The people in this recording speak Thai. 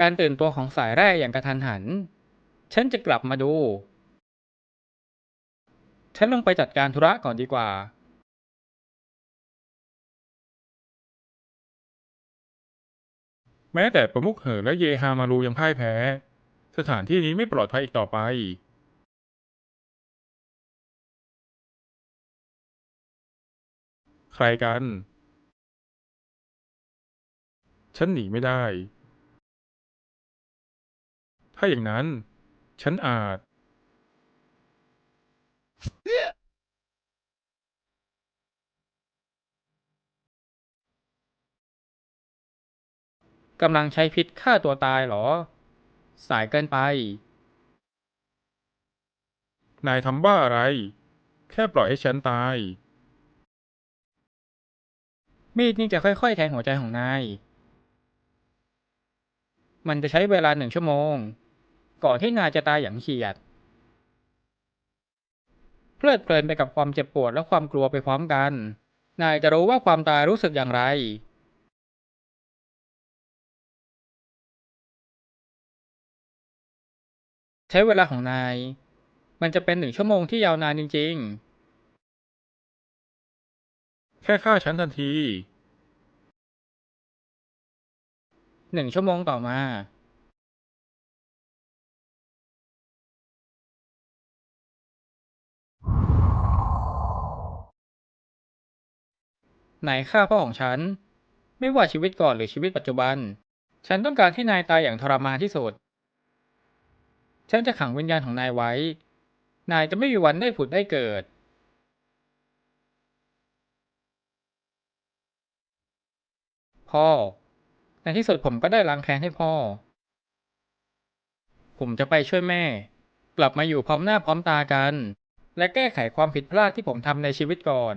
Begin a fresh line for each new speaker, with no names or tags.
การตื่นตัวของสายแร่อย่างกระทันหัน ฉันจะกลับมาดู ฉันลงไปจัดการธุระก่อนดีกว่า
แม้แต่ประมุขเหอและเยฮามารูยังพ่ายแพ้ สถานที่นี้ไม่ปลอดภัยอีกต่อไป ใครกัน ฉันหนีไม่ได้ ถ้าอย่างนั้น ฉันอาจ
กำลังใช้พิษฆ่าตัวตายเหรอ สายเกินไป
นายทำบ้าอะไร แค่ปล่อยให้ฉันตาย
มีดนี่จะค่อยๆ แทงหัวใจของนาย มันจะใช้เวลาหนึ่งชั่วโมง ก่อนที่นายจะตายอย่างเฉียด เพลิดเพลินไปกับความเจ็บปวดและความกลัวไปพร้อมกัน นายจะรู้ว่าความตายรู้สึกอย่างไร ใช้เวลาของนาย มันจะเป็นหนึ่งชั่วโมงที่ยาวนานจริง
แค่ฆ่าฉันทันที
ๆหนึ่งชั่วโมงต่อมา นายฆ่าพ่อของฉัน ไม่ว่าชีวิตก่อนหรือชีวิตปัจจุบัน ฉันต้องการให้นายตายอย่างทรมานที่สุด ฉันจะขังวิญญาณของนายไว้ นายจะไม่มีวันได้ผุดได้เกิด พ่อ ในที่สุดผมก็ได้ล้างแค้นให้พ่อ ผมจะไปช่วยแม่ กลับมาอยู่พร้อมหน้าพร้อมตากัน และแก้ไขความผิดพลาดที่ผมทำในชีวิตก่อน